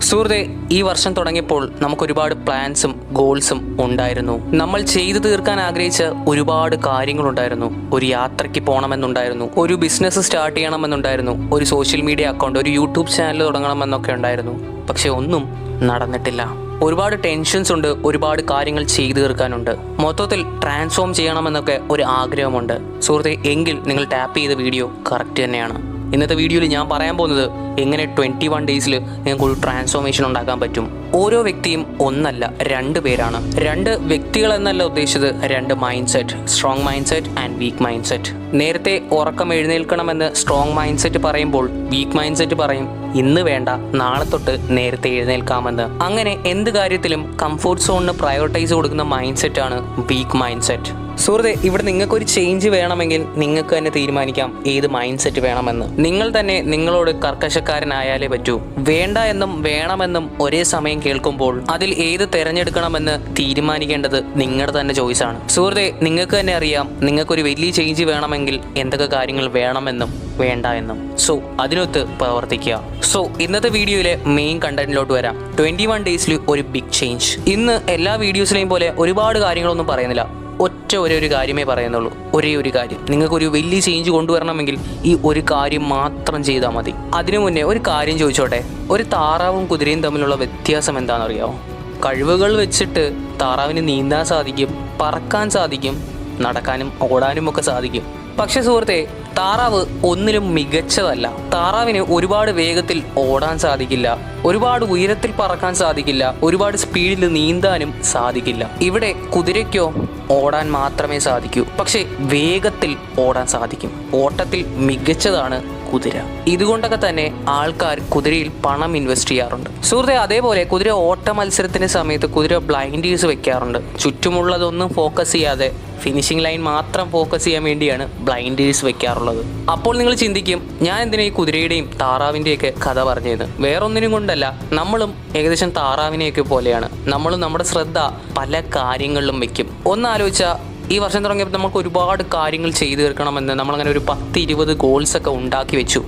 സുഹൃത്തെ ഈ വർഷം തുടങ്ങിയപ്പോൾ നമുക്ക് ഒരുപാട് പ്ലാൻസും ഗോൾസും ഉണ്ടായിരുന്നു. നമ്മൾ ചെയ്തു തീർക്കാൻ ആഗ്രഹിച്ച ഒരുപാട് കാര്യങ്ങളുണ്ടായിരുന്നു. ഒരു യാത്രയ്ക്ക് പോകണമെന്നുണ്ടായിരുന്നു ഒരു ബിസിനസ് സ്റ്റാർട്ട് ചെയ്യണമെന്നുണ്ടായിരുന്നു. ഒരു സോഷ്യൽ മീഡിയ അക്കൗണ്ട് ഒരു യൂട്യൂബ് ചാനൽ തുടങ്ങണമെന്നൊക്കെ ഉണ്ടായിരുന്നു. പക്ഷെ ഒന്നും നടന്നിട്ടില്ല. ഒരുപാട് ടെൻഷൻസ് ഉണ്ട് ഒരുപാട് കാര്യങ്ങൾ ചെയ്തു തീർക്കാനുണ്ട്. മൊത്തത്തിൽ ട്രാൻസ്ഫോം ചെയ്യണമെന്നൊക്കെ ഒരു ആഗ്രഹമുണ്ട്. സുഹൃത്തെ എങ്കിൽ നിങ്ങൾ ടാപ്പ് ചെയ്ത വീഡിയോ കറക്റ്റ് തന്നെയാണ്. ഇന്നത്തെ വീഡിയോയിൽ ഞാൻ പറയാൻ പോകുന്നത് എങ്ങനെ ട്വന്റി വൺ ഡേയ്സിൽ നിങ്ങൾക്ക് ഒരു ട്രാൻസ്ഫോർമേഷൻ ഉണ്ടാക്കാൻ പറ്റും. ഓരോ വ്യക്തിയും ഒന്നല്ല രണ്ട് പേരാണ്. രണ്ട് വ്യക്തികൾ എന്നല്ല ഉദ്ദേശിച്ചത് രണ്ട് mind set strong mind set and weak mind set നേരത്തെ ഉറക്കം എഴുന്നേൽക്കണമെന്ന് സ്ട്രോങ് മൈൻഡ് സെറ്റ് പറയുമ്പോൾ വീക്ക് മൈൻഡ് സെറ്റ് പറയും ഇന്ന് വേണ്ട നാളെ തൊട്ട് നേരത്തെ എഴുന്നേൽക്കാമെന്ന്. അങ്ങനെ എന്ത് കാര്യത്തിലും കംഫോർട്ട് സോണിന് പ്രയോറിറ്റൈസ് കൊടുക്കുന്ന മൈൻഡ് സെറ്റാണ് വീക്ക് മൈൻഡ് സെറ്റ് സുഹൃത്തെ ഇവിടെ നിങ്ങൾക്കൊരു ചേഞ്ച് വേണമെങ്കിൽ നിങ്ങൾക്ക് തന്നെ തീരുമാനിക്കാം ഏത് മൈൻഡ് സെറ്റ് വേണമെന്ന്. നിങ്ങൾ തന്നെ നിങ്ങളോട് കർക്കശക്കാരനായാലേ പറ്റൂ. വേണ്ട എന്നും വേണമെന്നും ഒരേ സമയം കേൾക്കുമ്പോൾ അതിൽ ഏത് തിരഞ്ഞെടുക്കണമെന്ന് തീരുമാനിക്കേണ്ടത് നിങ്ങളുടെ തന്നെ ചോയ്സാണ് സുഹൃത്തെ നിങ്ങൾക്ക് തന്നെ അറിയാം നിങ്ങൾക്കൊരു വലിയ ചേഞ്ച് വേണമെങ്കിൽ എന്തൊക്കെ കാര്യങ്ങൾ വേണമെന്നും വേണ്ട എന്നും. സോ അതിനൊത്ത് പ്രവർത്തിക്കുക. സോ ഇന്നത്തെ വീഡിയോയിലെ മെയിൻ കണ്ടന്റിലോട്ട് വരാം. ട്വന്റി വൺ ഡേയ്സിൽ ഒരു ബിഗ് ചേഞ്ച് ഇന്ന് എല്ലാ വീഡിയോസിലെയും പോലെ ഒരുപാട് കാര്യങ്ങളൊന്നും പറയുന്നില്ല. ഒറ്റ ഒരേ ഒരു കാര്യമേ പറയുന്നുള്ളൂ. ഒരേ ഒരു കാര്യം. നിങ്ങൾക്കൊരു വലിയ ചേഞ്ച് കൊണ്ടുവരണമെങ്കിൽ ഈ ഒരു കാര്യം മാത്രം ചെയ്താൽ മതി. അതിനു മുന്നേ ഒരു കാര്യം ചോദിച്ചോട്ടെ. ഒരു താറാവും കുതിരയും തമ്മിലുള്ള വ്യത്യാസം എന്താണെന്നറിയാമോ കഴിവുകൾ വെച്ചിട്ട് താറാവിന് നീന്താൻ സാധിക്കും പറക്കാൻ സാധിക്കും നടക്കാനും ഓടാനും ഒക്കെ സാധിക്കും. പക്ഷേ സുഹൃത്തെ താറാവ് ഒന്നിലും മികച്ചതല്ല. താറാവിന് ഒരുപാട് വേഗത്തിൽ ഓടാൻ സാധിക്കില്ല. ഒരുപാട് ഉയരത്തിൽ പറക്കാൻ സാധിക്കില്ല. ഒരുപാട് സ്പീഡിൽ നീന്താനും സാധിക്കില്ല. ഇവിടെ കുതിരയ്ക്കോ ഓടാൻ മാത്രമേ സാധിക്കൂ. പക്ഷേ വേഗത്തിൽ ഓടാൻ സാധിക്കും. ഓട്ടത്തിൽ മികച്ചതാണ് കുതിര. ഇതുകൊണ്ടൊക്കെ തന്നെ ആൾക്കാർ കുതിരയിൽ പണം ഇൻവെസ്റ്റ് ചെയ്യാറുണ്ട്. സുഹൃത്തെ അതേപോലെ കുതിര ഓട്ട മത്സരത്തിന്റെ സമയത്ത് കുതിര ബ്ലൈൻഡേഴ്സ് വെക്കാറുണ്ട്. ചുറ്റുമുള്ളതൊന്നും ഫോക്കസ് ചെയ്യാതെ ഫിനിഷിംഗ് ലൈൻ മാത്രം ഫോക്കസ് ചെയ്യാൻ വേണ്ടിയാണ് ബ്ലൈൻഡേഴ്സ് വെക്കാറുള്ളത്. അപ്പോൾ നിങ്ങൾ ചിന്തിക്കും ഞാൻ എന്തിനാ ഈ കുതിരയുടെയും താറാവിന്റെയൊക്കെ കഥ പറഞ്ഞത്? വേറൊന്നിനും കൊണ്ടല്ല നമ്മളും ഏകദേശം താറാവിനെയൊക്കെ പോലെയാണ്. നമ്മളും നമ്മുടെ ശ്രദ്ധ പല കാര്യങ്ങളിലും വെക്കും. ഒന്ന് ആലോചിച്ചാൽ ഈ വർഷം തുടങ്ങിയപ്പോൾ നമുക്ക് ഒരുപാട് കാര്യങ്ങൾ ചെയ്തു തീർക്കണമെന്ന് നമ്മളങ്ങനെ ഒരു പത്ത് ഇരുപത് ഗോൾസ് ഒക്കെ ഉണ്ടാക്കി വെച്ചു.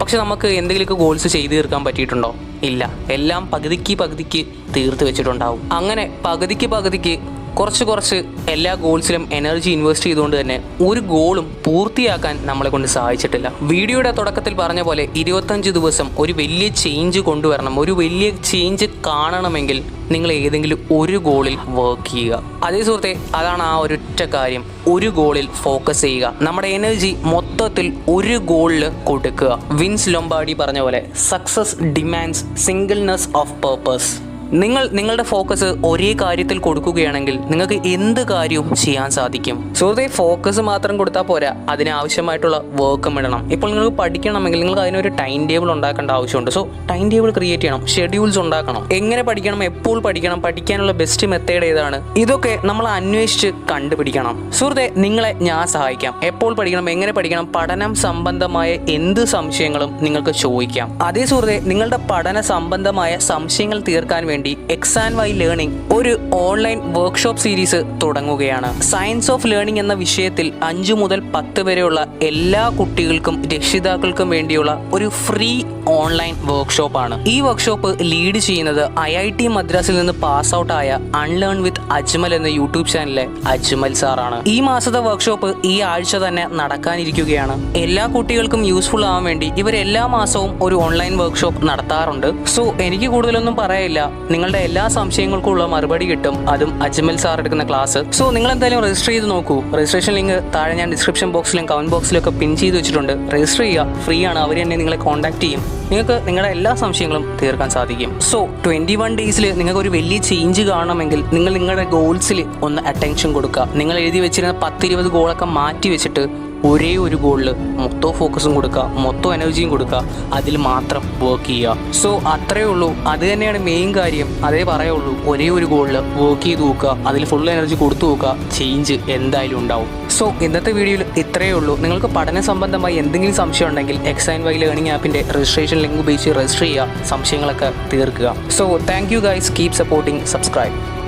പക്ഷെ നമുക്ക് എന്തെങ്കിലുമൊക്കെ ഗോൾസ് ചെയ്തു തീർക്കാൻ പറ്റിയിട്ടുണ്ടോ? ഇല്ല. എല്ലാം പകുതിക്ക് പകുതിക്ക് തീർത്ത് വെച്ചിട്ടുണ്ടാവും. അങ്ങനെ പകുതിക്ക് പകുതിക്ക് കുറച്ച് കുറച്ച് എല്ലാ ഗോൾസിലും എനർജി ഇൻവെസ്റ്റ് ചെയ്തുകൊണ്ട് തന്നെ ഒരു ഗോളും പൂർത്തിയാക്കാൻ നമ്മളെ കൊണ്ട് സാധിച്ചിട്ടില്ല. വീഡിയോയുടെ തുടക്കത്തിൽ പറഞ്ഞ പോലെ ഇരുപത്തഞ്ച് ദിവസം ഒരു വലിയ ചേഞ്ച് കൊണ്ടുവരണം ഒരു വലിയ ചേഞ്ച് കാണണമെങ്കിൽ നിങ്ങൾ ഏതെങ്കിലും ഒരു ഗോളിൽ വർക്ക് ചെയ്യുക. അതേ സുഹൃത്തെ അതാണ് ആ ഒരൊറ്റ കാര്യം. ഒരു ഗോളിൽ ഫോക്കസ് ചെയ്യുക. നമ്മുടെ എനർജി മൊത്തത്തിൽ ഒരു ഗോളിൽ കൊടുക്കുക. വിൻസ് ലൊമ്പാടി പറഞ്ഞ പോലെ success demands singleness of purpose നിങ്ങൾ നിങ്ങളുടെ ഫോക്കസ് ഒരേ കാര്യത്തിൽ കൊടുക്കുകയാണെങ്കിൽ നിങ്ങൾക്ക് എന്ത് കാര്യവും ചെയ്യാൻ സാധിക്കും. സുഹൃത്തെ ഫോക്കസ് മാത്രം കൊടുത്താൽ പോരാ. അതിനാവശ്യമായിട്ടുള്ള വർക്കും ഇടണം. ഇപ്പോൾ നിങ്ങൾക്ക് പഠിക്കണമെങ്കിൽ നിങ്ങൾക്ക് അതിനൊരു ടൈം ടേബിൾ ഉണ്ടാക്കേണ്ട ആവശ്യമുണ്ട്. സോ ടൈം ടേബിൾ ക്രിയേറ്റ് ചെയ്യണം. ഷെഡ്യൂൾസ് ഉണ്ടാക്കണം. എങ്ങനെ പഠിക്കണം എപ്പോൾ പഠിക്കണം പഠിക്കാനുള്ള ബെസ്റ്റ് മെത്തേഡ് ഏതാണ്? ഇതൊക്കെ നമ്മൾ അന്വേഷിച്ച് കണ്ടുപിടിക്കണം. സുഹൃത്തെ നിങ്ങളെ ഞാൻ സഹായിക്കാം. എപ്പോൾ പഠിക്കണം എങ്ങനെ പഠിക്കണം പഠനം സംബന്ധമായ എന്ത് സംശയങ്ങളും നിങ്ങൾക്ക് ചോദിക്കാം. അതേ സുഹൃത്തെ നിങ്ങളുടെ പഠന സംബന്ധമായ സംശയങ്ങൾ തീർക്കാൻ വേണ്ടി എക്സാൻ വൈ ലേണിംഗ് ഒരു ഓൺലൈൻ വർക്ക്ഷോപ്പ് സീരീസ് തുടങ്ങുകയാണ്. സയൻസ് ഓഫ് ലേണിംഗ് എന്ന വിഷയത്തിൽ അഞ്ചു മുതൽ പത്ത് വരെയുള്ള എല്ലാ കുട്ടികൾക്കും രക്ഷിതാക്കൾക്കും വേണ്ടിയുള്ള ഒരു ഫ്രീ ഓൺലൈൻ വർക്ക്ഷോപ്പാണ് ഈ വർക്ക്ഷോപ്പ് ലീഡ് ചെയ്യുന്നത് ഐ ഐ ടി മദ്രാസിൽ നിന്ന് പാസ് ഔട്ട് ആയ അൺലേൺ വിത്ത് അജ്മൽ എന്ന യൂട്യൂബ് ചാനലിലെ അജ്മൽ സാറാണ്. ഈ മാസത്തെ വർക്ക്ഷോപ്പ് ഈ ആഴ്ച തന്നെ നടക്കാനിരിക്കുകയാണ്. എല്ലാ കുട്ടികൾക്കും യൂസ്ഫുൾ ആവാൻ വേണ്ടി ഇവർ എല്ലാ മാസവും ഒരു ഓൺലൈൻ വർക്ക്ഷോപ്പ് നടത്താറുണ്ട്. സോ എനിക്ക് കൂടുതലൊന്നും പറയില്ല നിങ്ങളുടെ എല്ലാ സംശയങ്ങൾക്കുള്ള മറുപടി കിട്ടും. അതും അജ്മൽ സാർ എടുക്കുന്ന ക്ലാസ്. സോ നിങ്ങൾ എന്തായാലും രജിസ്റ്റർ ചെയ്ത് നോക്കൂ. രജിസ്ട്രേഷൻ ലിങ്ക് താഴെ ഞാൻ ഡിസ്ക്രിപ്ഷൻ ബോക്സിലും കമന്റ് ബോക്സിലും ഒക്കെ പിൻ ചെയ്ത് വെച്ചിട്ടുണ്ട്. രജിസ്റ്റർ ചെയ്യുക. ഫ്രീ ആണ്. അവർ തന്നെ നിങ്ങളെ കോൺടാക്ട് ചെയ്യും. നിങ്ങൾക്ക് നിങ്ങളുടെ എല്ലാ സംശയങ്ങളും തീർക്കാൻ സാധിക്കും. സോ ട്വന്റി വൺ ഡേയ്സിൽ നിങ്ങൾക്ക് ഒരു വലിയ ചേഞ്ച് കാണണമെങ്കിൽ നിങ്ങൾ നിങ്ങളുടെ ഗോൾസിൽ ഒന്ന് അറ്റൻഷൻ കൊടുക്കുക. നിങ്ങൾ എഴുതി വെച്ചിരുന്ന പത്തിരുപത് ഗോളൊക്കെ മാറ്റി വെച്ചിട്ട് ഒരേ ഒരു ഗോളിൽ മൊത്തം ഫോക്കസും കൊടുക്കുക മൊത്തം എനർജിയും കൊടുക്കുക അതിൽ മാത്രം വർക്ക് ചെയ്യുക. സോ അത്രയേ ഉള്ളൂ. അത് തന്നെയാണ് മെയിൻ കാര്യം. അതേ പറയുള്ളൂ. ഒരേ ഒരു ഗോളിൽ വർക്ക് ചെയ്ത് നോക്കുക. അതിൽ ഫുൾ എനർജി കൊടുത്തു നോക്കുക. ചേഞ്ച് എന്തായാലും ഉണ്ടാവും. സോ ഇന്നത്തെ വീഡിയോയിൽ ഇത്രയേ ഉള്ളൂ. നിങ്ങൾക്ക് പഠന സംബന്ധമായി എന്തെങ്കിലും സംശയം ഉണ്ടെങ്കിൽ എക്സ് ആൻഡ് വൈ ലേണിംഗ് ആപ്പിന്റെ രജിസ്ട്രേഷൻ ലിങ്ക് ഉപയോഗിച്ച് രജിസ്റ്റർ ചെയ്യുക. സംശയങ്ങളൊക്കെ തീർക്കുക. So thank you guys keep supporting subscribe